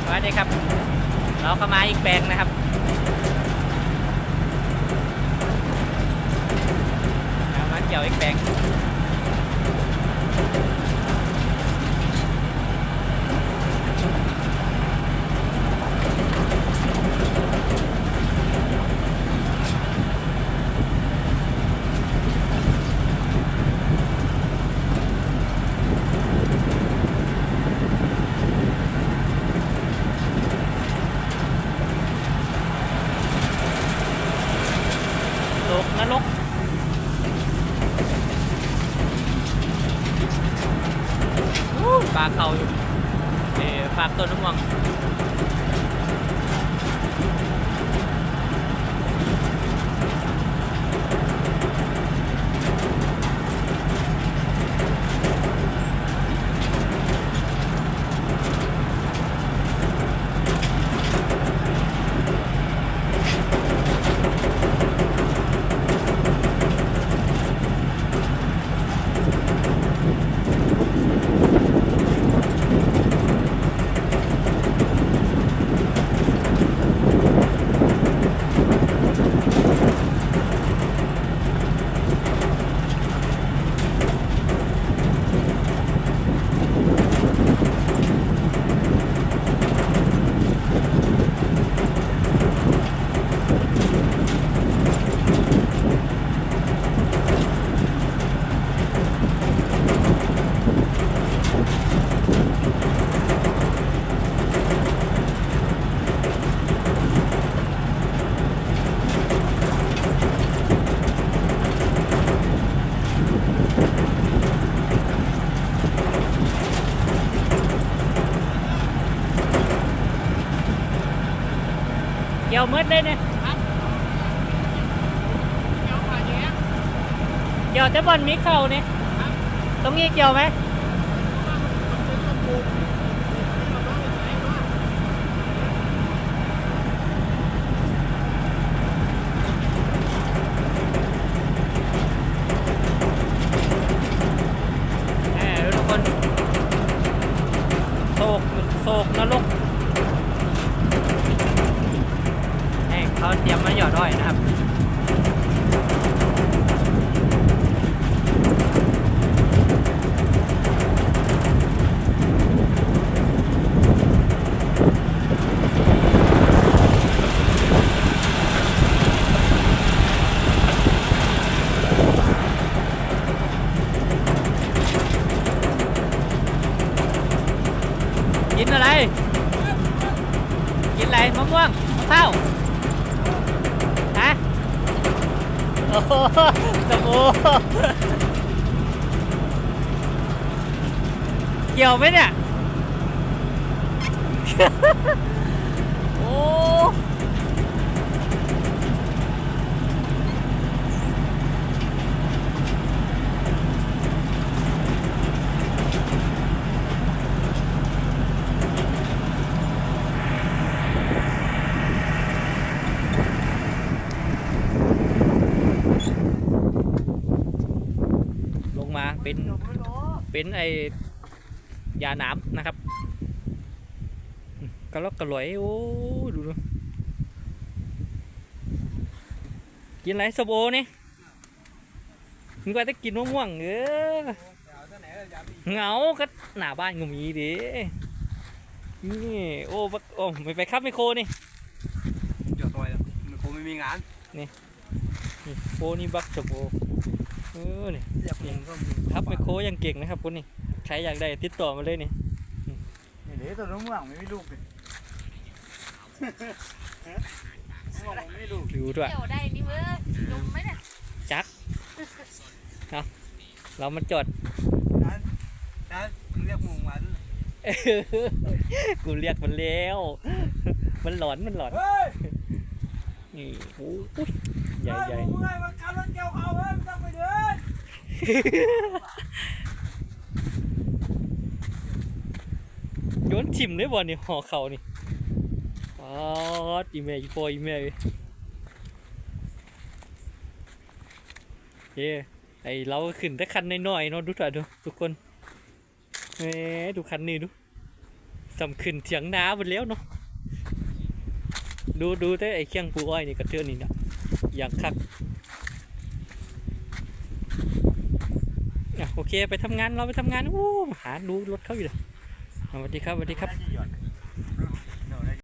สวัสดีครับ เราก็มาอีกแปลงนะครับเอามาเกี่ยวอีกแปลงโลกนรกอู้ ปลาเขาอยู่เออฝากต้นน้ำมัน เกี่ยวมืดเลยเนี่ยเกี่ยวแต่บอลมีเข่าเนี่ยตรงนี้เกี่ยวไหมแหมดูทุกคนโศกโศกนรก ให้ เขาเตรียมมาหยอดอ้อยนะครับกินอะไร กินอะไรมะม่วงมะพร้าวฮะ โอ้โหสมูเกี่ยวไหมเนี่ย โอ้ เป็นเป็นไอยาหนามนะครับกระลอกกระหลอยโอ้ดูดูกินอะไรสบโอนี่มึงว่าจะกินมะม่วงเออเหงาก็หน้าบ้านก็มีดินี่โอ้บักโอ้ไม่ไปครับไมโครนี่เดี๋ยวต่อยแล้วมันคงไม่มีงานนี่โคนี่บักสบโอ เออนี่อยากเล่นก็มีครับไมโครยังเก่งนะครับคุณนี่ใครอยากได้ติดต่อมาเลยนี่เดี๋ยวตัวน้องหวังไม่มีลูกเลยน้องหวังไม่มีลูกดูด้วยเดี๋ยวได้นี่เว้ยลงไหมเนี่ยจักเอาเรามาจอดนั้นนั้นมึงเรียกมุงมาด้วยกูเรียกมันแล้ว มันหลอนมันหลอนเฮ้ยนี่โอ้ยใหญ่ใหญ่ โยนทิมเลยบ่นี่ห่อเขานี่อ๋ออีเมย์อีโฟอีเมย์เย้ไอเราขึ้นแต่คันน้อยๆเนาะดูถ่ายดูทุกคนเอ้ดูคันนี้ดูสำขึ้นเถียงนาหมดแล้วเนาะดูดูแต่ไอเคียงปูอ้อยนี่กระเทือนนี่เนาะอย่างคักอะโอ เคไปทำงานเราไปทำงานอู้หาดูรถเขาอยู่เลยสวัสดีครับสวัสดีครับ